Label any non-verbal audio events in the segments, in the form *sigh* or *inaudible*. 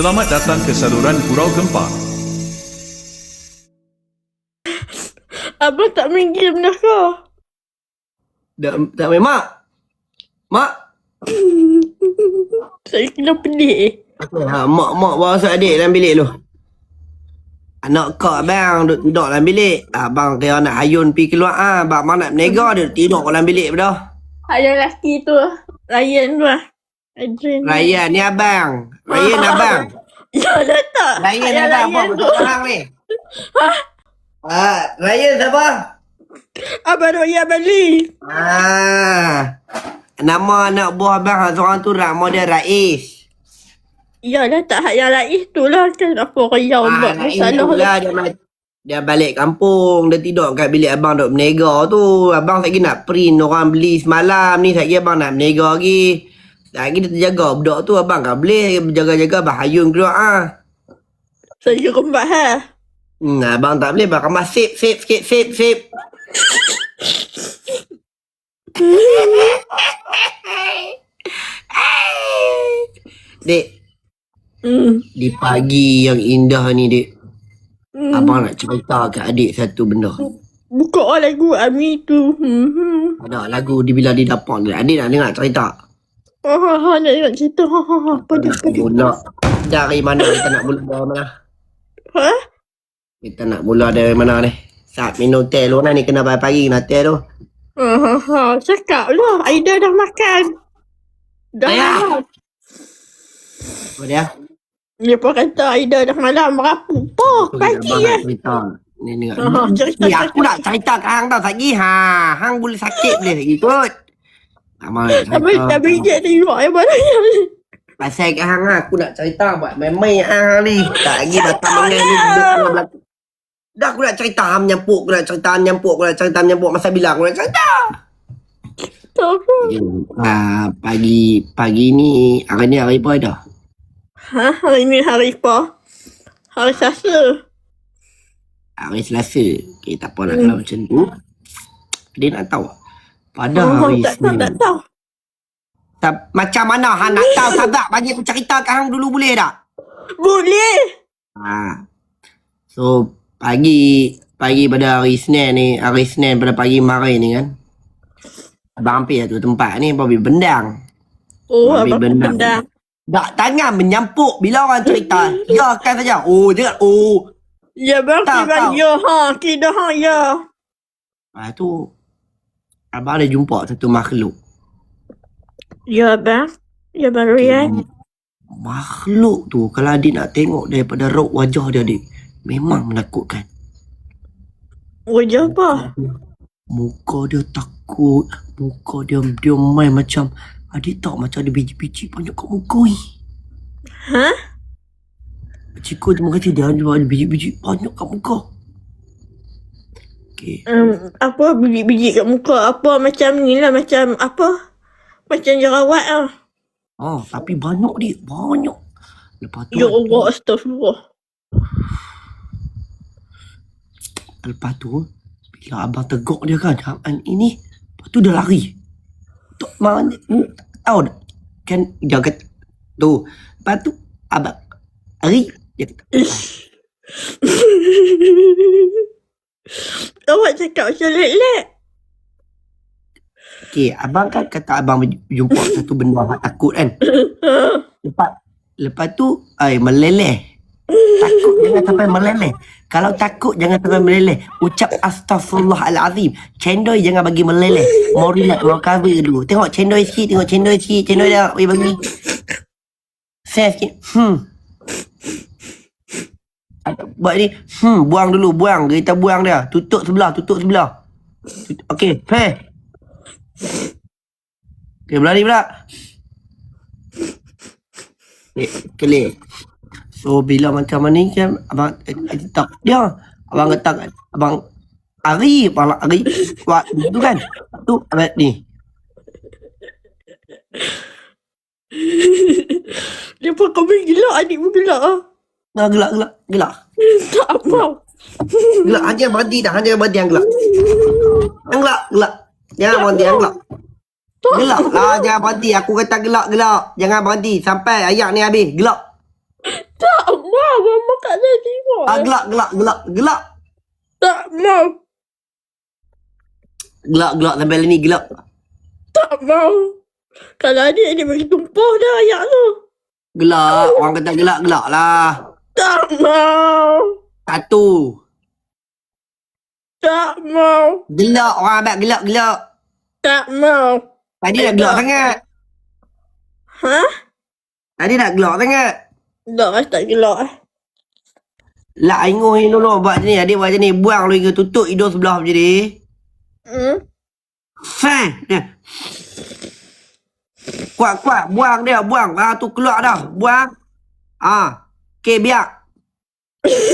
Selamat datang ke saluran Gurau Gempa. Abang tak main game dah kau. Tak, tak main mak. Mak. *laughs* Saya kena pelik. Ha, mak mak bawa asal adik dalam bilik tu. Anak kau abang duduk tidur dalam bilik. Abang kira nak hayun pi keluar ah. Abang mak nak menega dia duduk tidur dalam bilik dah. Ada lelaki tu. Ryan tu lah. Adrian. Ryan ni abang. Ryan *laughs* abang. Ya dah tak. Ryan Ayah abang apa betul orang ni? Ah, Ryan siapa? Abang Roya Bali. Ah. Nama anak buah abang seorang tu nama dia Rais. Ya dah tak. Hak yang lain tu lah. Kenapa Roya Ah, buat masalah tu lah dia dia balik kampung, dia tidur kat bilik abang duk menega tu. Abang lagi nak print orang beli semalam ni, lagi abang nak menega lagi. Lagi dia terjaga budak tu abang kan boleh berjaga-jaga abang hayun keluar ah. Saya kembat ha. Hmm, abang tak boleh abang kemah sip sip sikit sip sip. Dek, Hmm. di pagi yang indah ni dek, hmm. abang nak cerita kat adik satu benda. Buka lagu Ami tu. Hmm. hmm. Ada lagu di bila di dapur ni. Adik nak dengar cerita. Ha ha ha nak tengok cerita. Ha ha ha. Dia? Mula dari mana kita nak mula dari mana? Ha? Kita nak mula dari mana ni? Saat minum teh lu ni kena pagi-pagi kena teh tu. Ha ha ha. Cakap lah. Aida dah makan. Dah Ayah. malam. Apa dia? Dia pun kata Aida dah malam merapu. Poh, pagi ya. nak cerita. Ni dengar. Ha, cerita, Ni aku nak cerita kat hang tau lagi. Ha, hang boleh sakit boleh lagi kot. Abang nak Tapi cerita. dah bijak tengok yang mana yang Pasal kat hang ha, aku nak cerita buat main-main hang ni. Tak lagi datang mengen ni duduk tengah belakang. Dah aku nak cerita ham nyampuk, aku nak cerita ham nyampuk, aku nak cerita ham nyampuk masa bila aku nak cerita. apa. Ah, pagi pagi ni hari ni hari apa dah? Ha, hari ni hari apa? Hari Selasa. Hari Selasa. Okay, tak apa nak kalau macam tu. Dia nak tahu. Pada Oh, hari tak tahu, tak tahu. Tak, macam mana hang nak tahu sabar bagi aku cerita kat hang dulu boleh tak? Boleh. Ha. So pagi pagi pada hari Senin ni, hari Senin pada pagi kemarin ni kan. Abang hampir tu tempat ni Bobby bendang. Oh, Ambil abang bendang. bendang. Tak tangan menyampuk bila orang cerita. *laughs* Ya kan saja. Oh dia oh. Ya, bang. Kira tahu. ya, ha. Kira ha, ya. Lepas tu abang ada jumpa satu makhluk. Ya, bang. Ya, bang Rian. Makhluk tu kalau adik nak tengok daripada raut wajah dia adik memang menakutkan. Wajah apa? Muka dia takut, muka dia dia main macam adik tak macam ada biji-biji banyak kat muka ni. Ha? Cikgu terima kasih dia ada ada biji-biji banyak kat muka. Okay. Um, apa biji-biji kat muka? Apa macam ni lah. Macam apa? Macam jerawat lah. Oh, tapi banyak dia, banyak. Lepas tu, Ya Allah, astagfirullah. lepas tu, bila abang tegak dia kan, jangan ini, lepas tu dia lari. Tak mana, ni, tahu tak? Kan, dia kata, tu, lepas tu, abang lari, dia kata, *laughs* Awak cakap macam lek-lek. okay, abang kan kata abang jumpa *laughs* satu benda yang takut kan. *laughs* Lepas, lepas tu, ay, meleleh. Takut jangan sampai meleleh. Kalau takut jangan sampai meleleh. Ucap astaghfirullahalazim. Cendol jangan bagi meleleh. Mau relax, mau cover dulu. Tengok cendol sikit, tengok cendol sikit. Cendol dah bagi bagi. Saya sikit. Hmm. Buat ni. Hmm, buang dulu, buang. Kita buang dia. Tutup sebelah, tutup sebelah. Okey, hey. Okey, berlari pula. Clear. So bila macam ni kan abang eh, eh, tak dia abang kata abang hari abang hari buat tu kan tu abang ni Dia pun kau gelak, adik pun gelak ah. Nah, gelak gelak gelak Tak mau. gelak hanya berhenti dah hanya berhenti yang gelak yang gelak gelak jangan berhenti yang gelak gelak lah jangan berhenti aku kata gelak gelak jangan berhenti sampai ayat ni habis gelak Tak mau. Mama tak ada tengok. Ah, gelak, gelak, gelak, gelak. Tak mau. Gelak, gelak sampai ni gelak. Tak mau. Kalau adik dia bagi tumpah dah ayak tu. Gelak. Orang kata gelak, gelak lah. Tak mau. Satu. Tak mau. Gelak. Orang abad gelak, gelak. Tak mau. Tadi dah gelak sangat. Ha? Tadi dah gelak sangat. Tak, I tak gelak eh. Lah, ingoh ni dulu buat macam ni. Adik buat macam ni. Buang lu hingga tutup hidung sebelah macam ni. Hmm? Fah. Ni. Kuat, kuat. Buang dia, buang. Ah, tu keluar dah. Buang. Ah. Okay, biar.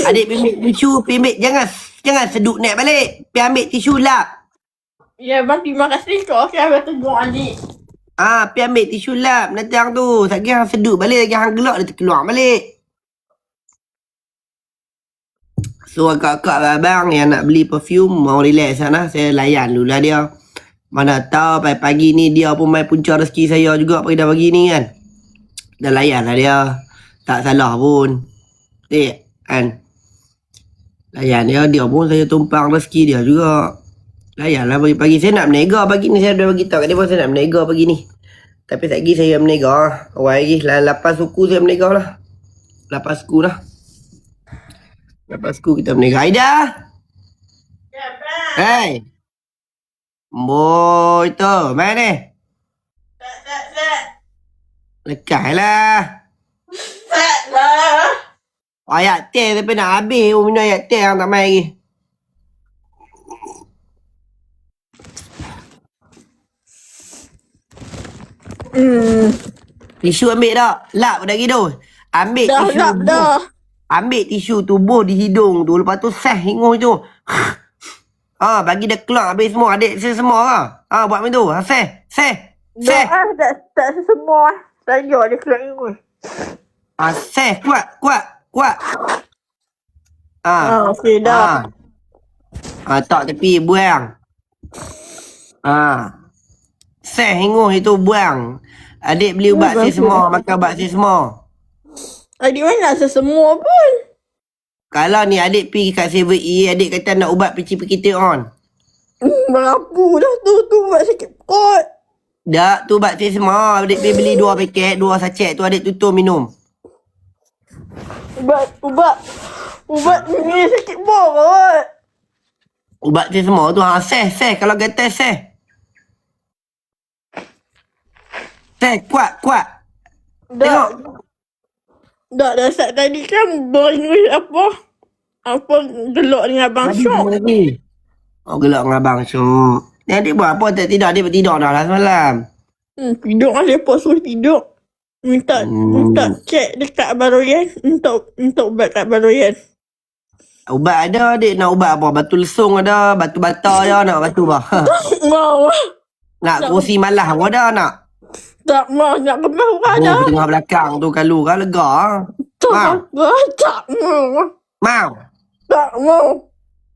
Adik ambil tisu, ambil. Jangan, jangan seduk naik balik. Pergi ambil tisu lap. Ya, bang, terima kasih kau. Saya akan tegur adik. Ah, pergi ambil tisu lap. Nanti hang tu. Tak kira hang seduk balik. Lagi hang gelak, dia terkeluar balik. So, akak-akak abang yang nak beli perfume, mau relax sana. Saya layan dulu lah dia. Mana tahu pagi-pagi ni dia pun main punca rezeki saya juga pagi dah pagi ni kan. Dah layan lah dia. Tak salah pun. Eh, kan. Layan dia, dia pun saya tumpang rezeki dia juga. Layan lah pagi-pagi. Saya nak menega pagi ni. Saya dah bagi tahu kat dia pun saya nak menega pagi ni. Tapi tak lagi saya menega. Awal lagi. Lah, Lapan suku saya menega lah. Lapan suku lah. Lapan suku kita menega. Aida! Ya. Hey! Boy tu, mana ni? Tak, tak, tak. Lekas lah. Tak lah. Ayat teh tapi nak habis. Oh, minum ayat teh yang tak main lagi. Hmm. Tisu ambil tak? Lap dah gitu. Ambil Dah, tisu. dah, dah. Ambil tisu tubuh di hidung tu. Lepas tu seh hingus tu. *sighs* Ah, bagi dia keluar habis semua. Adik saya semua lah. Ah, buat macam tu. Ah, seh. Seh. Seh. Tak, ah, tak, tak sesemua. Saja dia keluar ingus. Ah, seh. Kuat. Kuat. Kuat. Ah. Ah, dah. Ah. ah tak tepi buang. Ah. Seh hingus itu buang. Adik beli ubat Hmm, si semua, makan ubat si semua. Adik mana nak sesemua pun. Kalau ni adik pergi kat 7E, adik kata nak ubat peci-peci on. Hmm, Merapu dah tu. Tu buat sakit perut. Dak, tu ubat si semua. Adik pergi beli dua paket, dua sachet tu adik tutup minum. Ubat, ubat. Ubat ni sakit perut. Ubat si semua tu, ha, seh, seh. Kalau kata seh. Seh, kuat, kuat. Dah. Tengok. Dah, dah start tadi kan boring with apa? Apa gelak dengan Abang Syok. lagi. Oh, gelak dengan abang Syuk. Ni adik buat apa tak tidur? Adik tidur dah lah semalam. Hmm, tidur kan lepas suruh tidur. Minta Hmm. minta cek dekat Abang Royan. Minta, minta ubat kat Abang Royan. Ubat ada adik nak ubat apa? Batu lesung ada, batu bata ada nak batu apa? *laughs* Mau. Nak kursi malah pun ada nak. Tak mau nak kemas orang Oh, tengah belakang tu kalau kan lega. Tak Mau? mau. Tak mau. Mau. Tak mau.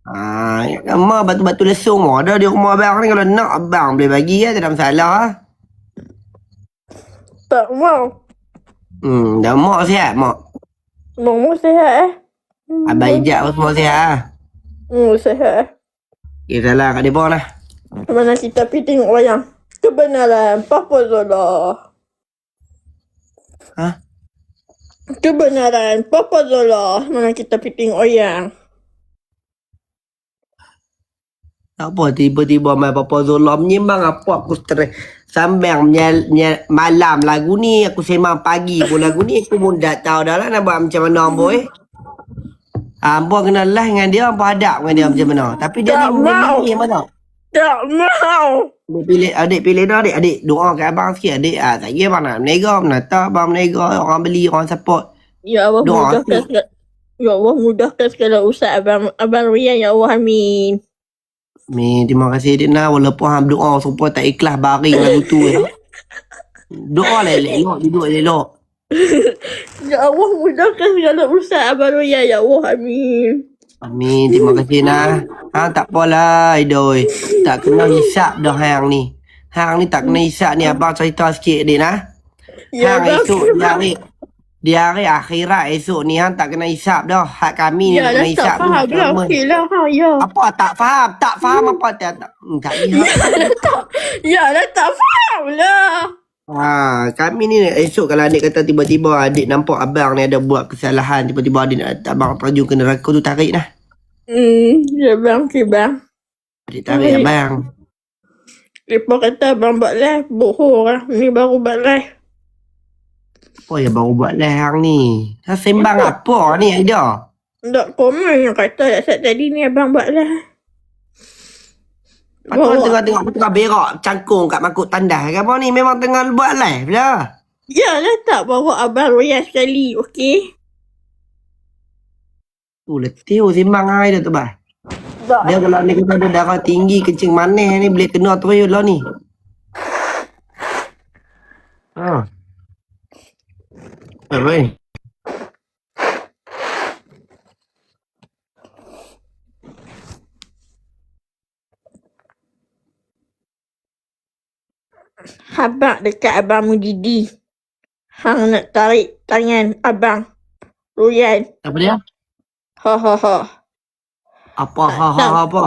Ha, ma batu-batu lesung oh. ada di rumah abang ni kalau nak abang boleh bagi ya, tak ada masalah. Tak mau. Hmm, dah mak sihat mak. Mau sihat eh. Hmm, Abang ijak pun semua sihat ah. Hmm, sihat eh. Okay, salah kat depa lah. Mana kita pergi tengok wayang. Kebenaran Papa Zola. Ha? Kebenaran Papa Zola. Mana kita pergi tengok wayang. Tak apa tiba-tiba main Papa Zola menyembang apa aku stres. Sambang menyal, menyal, malam lagu ni aku sembang pagi pun lagu ni aku pun dah tahu dah lah nak buat macam mana boy. Ah, Ambo kena lah dengan dia, ambo hadap dengan dia macam mana. Tapi dia Tak ni mau. memilih mana. Tak mau. Adik pilih, adik pilih dah adik. Adik doa kat abang sikit. Adik ah, tak kira abang nak menega, menata, abang menega, orang beli, orang support. Ya Allah Doa mudahkan tu. segala Ya Allah mudahkan segala usaha Abang, Abang Rian Ya Allah amin Min, terima kasih Adik Nah. Walaupun hang doa supaya tak ikhlas baring lagu tu. Ya. Doa lah elok, duduk elok. Ya Allah mudahkan segala usaha Abang Rian Ya Allah amin Amin, terima kasih Nah. Hang tak apalah, Idoi. Tak kena hisap dah hang ni. Hang ni tak kena hisap ni. Abang cerita sikit, Adik Nah. Ya Hang Abang esok cari. Di hari akhirat esok ni hang tak kena hisap dah. Hak kami ni Ya kena hisap tak faham lah. Okey lah. Ha, ya. Apa tak faham? Tak faham apa tak tak. Hmm, tak *laughs* lihat. Ya dah tak faham lah. Ha, kami ni esok kalau adik kata tiba-tiba adik nampak abang ni ada buat kesalahan tiba-tiba adik nak abang terjun ke neraka tu tarik lah. Hmm, ya bang, okey bang. Adik Tarik. abang. Lepas kata abang buat live, bohong lah. Ni baru buat live. Apa yang baru buat lah hang ni? Hang sembang apa ni Aida? Tak komen yang kata dah set tadi ni abang buat live. Lepas tu hang tengah-tengah aku tengah berak cangkung kat makuk tandas ke apa ni? Memang tengah buat live lah. Ya lah tak bawa abang royal sekali, okey? Tu letih sembang hang Aida tu bah. Tak. Dia kalau ni kita ada darah tinggi kencing manis ni boleh kena terus lah ni. Ha. Baik. Habak dekat abang Mujidi. Hang nak tarik tangan abang. Royal. Apa dia? Ha ha ha. Apa ha ha ha apa?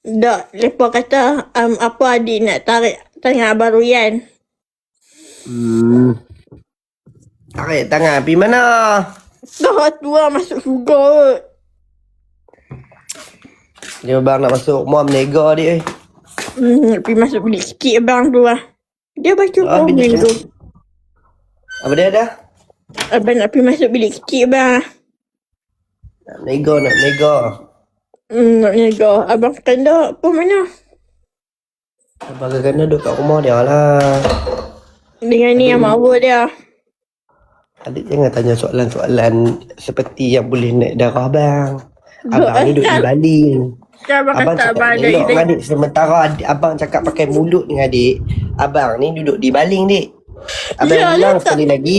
Tak, lepas kata um, apa adik nak tarik tangan abang Royal. Hmm. Tarik tangan pergi mana? Dah tu lah masuk syurga kot. Dia bang nak masuk rumah menega dia. eh. Hmm, pergi masuk bilik sikit abang tu lah. Dia baca Ah, komen tu. Apa dia dah? Abang nak pergi masuk bilik sikit abang. Nak menega, nak menega. Hmm, nak niaga. Abang kena apa mana? Abang kena duduk kat rumah dia lah. Dengan ni yang mawa dia. Adik jangan tanya soalan-soalan seperti yang boleh naik darah bang. Abang ni duduk di baling. Kan abang cakap abang elok dengan adik. Sementara adik, abang cakap pakai mulut dengan adik. Abang ni duduk di baling dik. Abang Ya, ulang sekali lagi.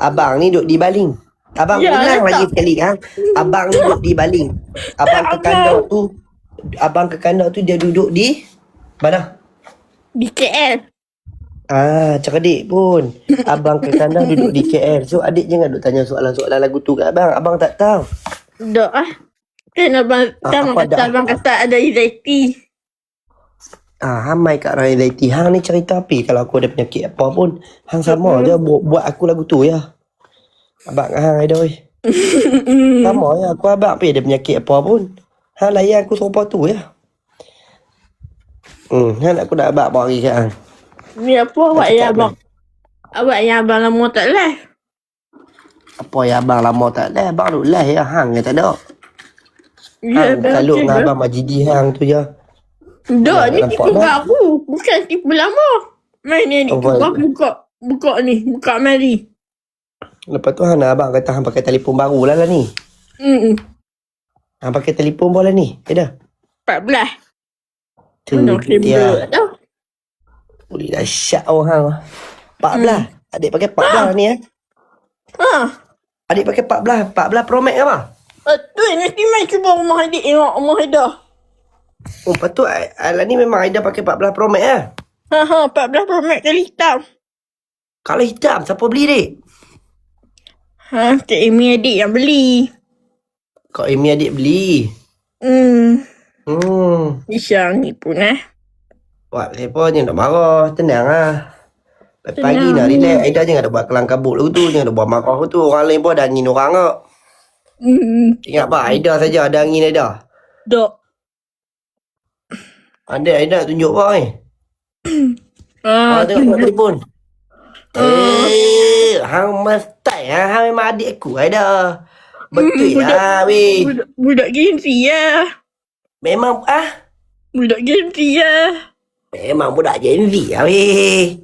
Abang ni duduk di baling. Abang Ya, ulang lagi sekali ha. Abang ni duduk di baling. Abang ke kandang tu. Abang ke kandang tu dia duduk di mana? Di KL. Ah, cerdik pun. *coughs* Abang ke kandang duduk di KL. So adik jangan duk tanya soalan-soalan lagu tu kat abang. Abang tak tahu. Tak ah. Kan abang, Ah, abang apa kata dah? abang kata ada anxiety. Ah, hamai kat Raya Daiti. Hang ni cerita api kalau aku ada penyakit apa pun. Hang sama je buat, buat aku lagu tu ya. Abang hang oi. sama ya aku abang api ada penyakit apa pun. Hang layan aku serupa tu ya. Hmm, hang nak aku nak abang bawa kat hang. Ni apa awak yang abang? Awak yang abang lama tak live. Apa yang abang lama tak ada, abang duk live ya hang yang tak ada. Ya, Hang salut dengan abang Majidi hang tu ya. Tak, ni tipu baru. Bukan tipu lama. Main ni, ni. Oh, Buka, buka. Buka ni. Buka mari. Lepas tu hang nak abang kata hang pakai telefon baru lah lah ni. Hmm. Hang pakai telefon bola ni. Ya dah. 14. Tu Mana dia. Tau. Boleh dahsyat orang. 14. Adik pakai 14 ni eh. Ha. Adik pakai 14. 14 Pro Max ke apa? Betul, nanti main cuba rumah adik tengok rumah Haida. Oh, patut Alah ni memang Aida pakai 14 Pro Max lah. Ha ha, 14 Pro Max kali hitam. Kalau hitam, siapa beli dik? Ha, Cik Amy adik yang beli. Kau Amy adik beli. Hmm, Hmm. Isyang ni pun eh. Buat siapa je nak marah. Tenang lah. Pagi-pagi Tenang. nak relax. Aida jangan ada buat kelang kabut lagu tu. Jangan ada buat marah tu. Orang lain pun ada angin orang kak. Hmm, Ingat apa? Aida saja ada angin Aida. dok. Ada Aida tunjuk apa ni? Ha, *clears throat* Ah, tengok tengok telefon. Eh, hang mesti ha, hang memang adik aku Aida. Betul budak- lah weh. budak, budak gengsi ya. Memang ah Budak gengsi ya. Memang budak Gen Z lah weh.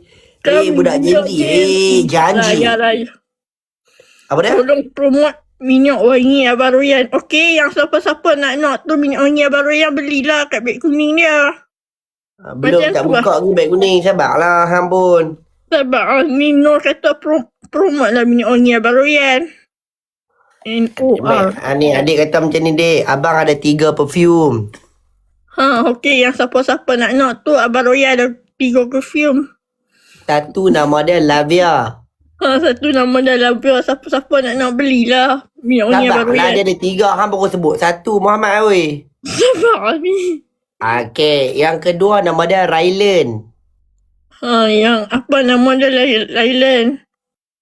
Eh, budak Gen Z eh. Janji. Raya, raya. Apa dia? Tolong promote minyak wangi Abang Royan. Okey, yang siapa-siapa nak nak tu minyak wangi Abang Royan belilah kat beg kuning dia. Ah, Belum Macam tak tu buka lagi beg kuning. Sabarlah hang pun. Sebab ah, ni Nur kata pro, promote lah minyak wangi Abang Royan. N-O-R. Ah, ni adik kata macam ni dek. Abang ada tiga perfume. Ha, okey. Yang siapa-siapa nak nak tu Abang Royan ada tiga perfume. Satu nama dia Lavia. Ha, satu nama dalam pure siapa-siapa nak nak belilah. Minyak wangi Tak baru lah dia ada tiga hang baru sebut. Satu Muhammad oi. *laughs* Sabar ni. Okey, yang kedua nama dia Rylan. Ha, yang apa nama dia Lailan.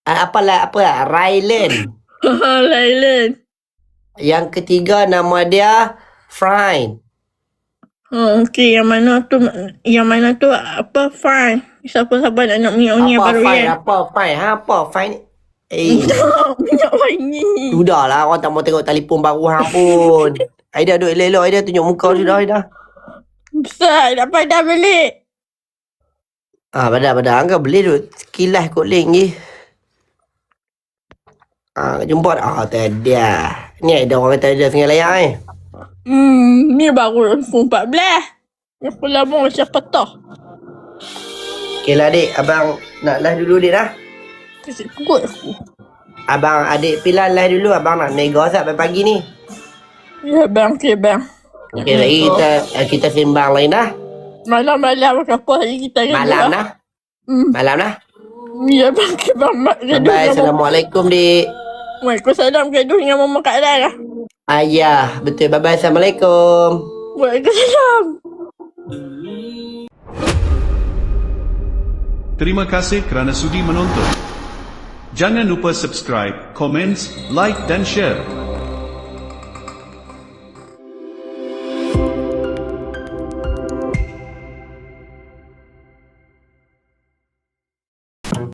Ah, apa lah apa lah? Rylan. *laughs* Ha, Lailan. Yang ketiga nama dia Fine. Ha, okey, yang mana tu, yang mana tu apa fine. Siapa-siapa nak nak minyak wangi baru fine? yan. Apa fine? Ha, apa fine? Eh, *laughs* minyak wangi. sudahlah orang tak mau tengok telefon baru hang pun. *laughs* Aida duduk elok-elok Aida tunjuk muka sudah Aida. Besar, dah balik. Ah, badak-badak angka beli tu kilas kot link je. Ah, jumpa ah tadi ah. Ni ada orang kata ada tengah layak eh. Hmm, ni baru iPhone 14. Aku lama macam petah. Okey lah adik, abang nak live dulu dik dah. Kasih perut aku. Abang adik pilan live dulu, abang nak nego sat pagi ni. Ya bang, okey bang. Okey lagi kita eh, kita sembang lain dah. Malam-malam apa hari kita akan Malam dah. Hmm. Malam dah. Ya bang, okey bang. Mak Bye. Assalamualaikum dik. Waalaikumsalam gaduh dengan mama Kak Lan lah. Ayah, betul. Bye bye. Assalamualaikum. Waalaikumsalam. Terima kasih kerana sudi menonton. Jangan lupa subscribe, komen, like dan share.